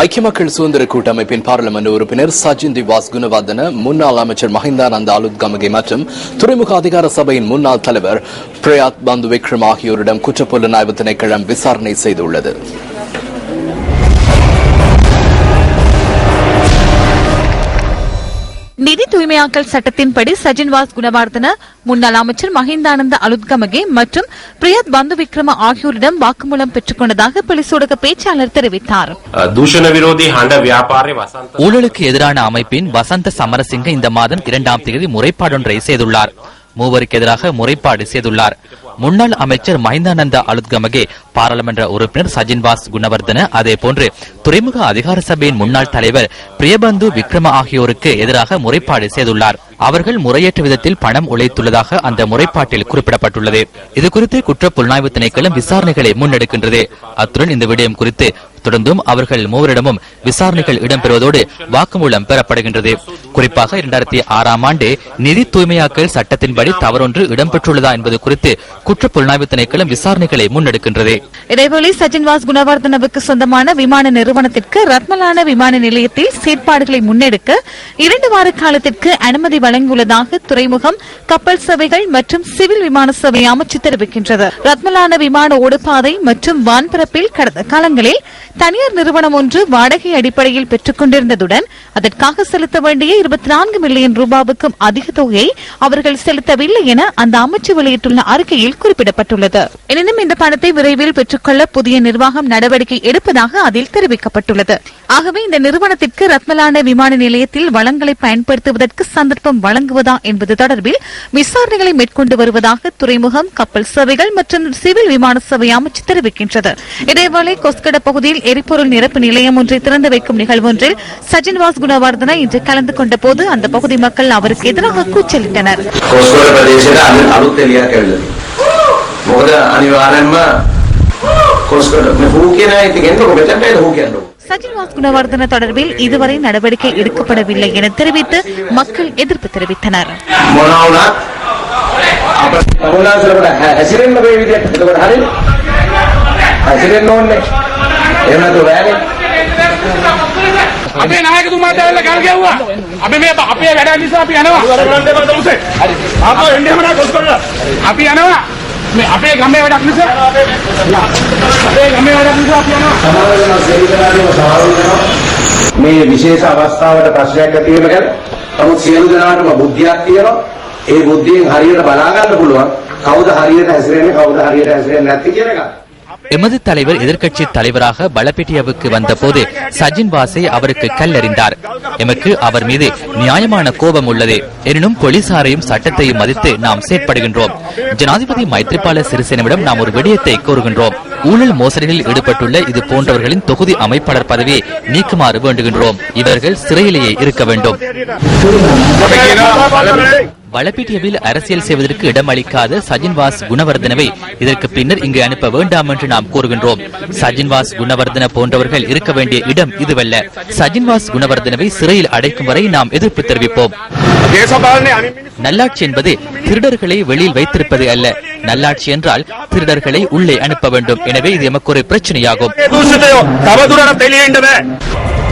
ஐக்கிய மக்கள் சுதந்திர கூட்டமைப்பின் பாராளுமன்ற உறுப்பினர் சஜின் திவாஸ் குணவர்தன முன்னாள் அமைச்சர் மஹிந்தானந்த அலுத்கமகே மற்றும் துறைமுக அதிகார சபையின் முன்னாள் தலைவர் பிரயாத் பந்து விக்ரம் ஆகியோரிடம் குற்றப்புலனாய்வு திணைக்களம் விசாரணை செய்துள்ளது. தூய்மையாக்கல் சட்டத்தின்படி சஜின்வாஸ் குணவர்தன முன்னாள் அமைச்சர் மஹிந்தானந்த அலுத்கமகே மற்றும் பிரியத் பந்து விக்ரம ஆகியோரிடம் வாக்குமூலம் பெற்றுக் கொண்டதாக பிலிசூடக பேச்சாளர் தெரிவித்தார். ஊழலுக்கு எதிரான அமைப்பின் வசந்த சமரசிங்க இந்த மாதம் இரண்டாம் தேதி முறைப்பாடொன்றை செய்துள்ளார். மூவருக்கு எதிராக முறைப்பாடு செய்துள்ளார். முன்னாள் அமைச்சர் மஹிந்தானந்த அலுத்கமகே பாராளுமன்ற உறுப்பினர் சஜின்வாஸ் குணவர்தன அதே போன்று துறைமுக அதிகார சபையின் முன்னாள் தலைவர் பிரியபந்து விக்ரம ஆகியோருக்கு எதிராக முறைப்பாடு செய்துள்ளார். அவர்கள் முறையற்ற விதத்தில் பணம் உழைத்துள்ளதாக அந்த முறைப்பாட்டில் குறிப்பிடப்பட்டுள்ளது. இதுகுறித்து குற்ற புலனாய்வு திணைக்களம் விசாரணைகளை முன்னெடுக்கின்றது. அத்துடன் இந்த விடயம் குறித்து தொடர்ந்தும் அவர்கள் மூவரிடமும் விசாரணைகள் இடம்பெறுவதோடு வாக்குமூலம் பெறப்படுகின்றது. குறிப்பாக இரண்டாயிரத்தி ஆறாம் ஆண்டு நிதி தூய்மையாக்கல் சட்டத்தின்படி தவறொன்று இடம்பெற்றுள்ளதா என்பது குறித்து குற்ற புலனாய்வு திணைக்களம் விசாரணைகளை முன்னெடுக்கின்றது. இதேபோல சஜின் வாஸ் குணவர்தனவுக்கு சொந்தமான விமான நிறுவனத்திற்கு ரத்மலான விமான நிலையத்தில் செயற்பாடுகளை முன்னெடுக்க இரண்டு வார காலத்திற்கு அனுமதி வழங்கியுள்ளதாக துறைமுகம் கப்பல் சேவைகள் மற்றும் சிவில் விமான சேவை அமைச்சு தெரிவிக்கின்றது. ரத்மலான விமான ஓடுபாதை மற்றும் வான்பரப்பில் கடந்த காலங்களில் தனியார் நிறுவனம் ஒன்று வாடகை அடிப்படையில் பெற்றுக் கொண்டிருந்ததுடன் அதற்காக செலுத்த வேண்டிய இருபத்தி நான்கு மில்லியன் ரூபாவுக்கும் அதிக தொகையை அவர்கள் செலுத்தவில்லை என அந்த அமைச்சு வெளியிட்டுள்ள அறிக்கையில் குறிப்பிடப்பட்டுள்ளது. எனினும் இந்த பணத்தை விரைவில் பெற்றுக்கொள்ள புதிய நிர்வாகம் நடவடிக்கை எடுப்பதாக அதில் தெரிவிக்கப்பட்டுள்ளது. ஆகவே இந்த நிறுவனத்திற்கு ரத்மலான விமான நிலையத்தில் வளங்களை பயன்படுத்துவதற்கு சந்தர்ப்பம் வழங்குவதா என்பது தொடர்பில் விசாரணைகளை மேற்கொண்டு வருவதாக துறைமுகம் கப்பல் சேவைகள் மற்றும் சிவில் விமான சேவை அமைச்சு தெரிவிக்கின்றது. இதேவேளை கொஸ்கட பகுதியில் எரிபொருள் நிரப்பு நிலையம் ஒன்றை திறந்து வைக்கும் நிகழ்வு ஒன்றில் சஜின்வாஸ் குணவர்தன இன்று கலந்து கொண்ட போது அந்த பகுதி மக்கள் அவருக்கு எதிராக கூச்சலிட்டனர். මොකද අනිවාර්යෙන්ම කොස්කොල මේ හූ කියන එක ගෙන්නකො මෙතනට එන්න හූ කියන්න ඕන. சஜின்வாஸ் குணவர்தன தொடர்பில் இதுவரை நடவடிக்கை எடுக்கப்படவில்லை என தெரிவித்து மக்கள் எதிர்ப்பு தெரிவித்தனர் මොනවා වුණත් අපිට තමුන්ලාන්සලට හැසිරෙන්න බැරි විදියට එතකොට හරි හැසිරෙන්න ඕනේ එහෙම නැතුව බෑනේ අපේ නායකතුමාට ඇවිල්ලා කල් ගැව්වා. අපි මේ අපේ වැඩ නිසා අපි යනවා. හරි. ආපහු එන්න එහෙම නෑ කොස්කොල්ල. අපි යනවා. මේ අපේ ගමේ වැඩක් නිසා. අපේ ගමේ වැඩක් නිසා අපි යනවා. සමහර වෙලාවට සෙල්ලිකලාදීම සමහර වෙනවා මේ විශේෂ අවස්ථාවට ප්‍රශ්නයක් ඇති වෙන ගැන නමුත් සියලු දෙනාටම බුද්ධියක් තියෙනවා ඒ බුද්ධියෙන් හරියට බලා ගන්න පුළුවන් කවුද හරියට හැසිරෙන්නේ කවුද හරියට හැසිරෙන්නේ නැති කියන එක எமது தலைவர் எதிர்க்கட்சி தலைவராக பலபெட்டியாவுக்கு வந்தபோது சஜின் வாசை அவருக்கு கல்லறிந்தார். எமக்கு அவர் மீது நியாயமான கோபம் உள்ளது. எனினும் போலீசாரையும் சட்டத்தையும் மதித்து நாம் செயற்படுகின்றோம். ஜனாதிபதி மைத்ரிபால சிறிசேனவிடம் நாம் ஒரு விடயத்தை கோருகின்றோம் ஊழல் மோசடிகளில் ஈடுபட்டுள்ள இது போன்றவர்களின் தொகுதி அமைப்பாளர் பதவியை நீக்குமாறு வேண்டுகின்றோம். இவர்கள் சிறையிலேயே இருக்க வேண்டும். வளபிட்டியவில் அரசியல் செய்வதற்கு இடம் அளிக்காத சஜின்வாஸ் குணவர்தனவை இதற்கு பின்னர் இங்கு அனுப்ப வேண்டாம் என்று நாம் கூறுகின்றோம். சஜின்வாஸ் குணவர்தன போன்றவர்கள் இருக்க வேண்டிய இடம் இதுவல்ல. சஜின்வாஸ் குணவர்தனவை சிறையில் அடைக்கும் வரை நாம் எதிர்ப்பு தெரிவிப்போம். நல்லாட்சி என்பது திருடர்களை வெளியில் வைத்திருப்பது அல்ல. நல்லாட்சி என்றால் திருடர்களை உள்ளே அனுப்ப வேண்டும். எனவே இது எமக்கு ஒரு பிரச்சனையாகும்.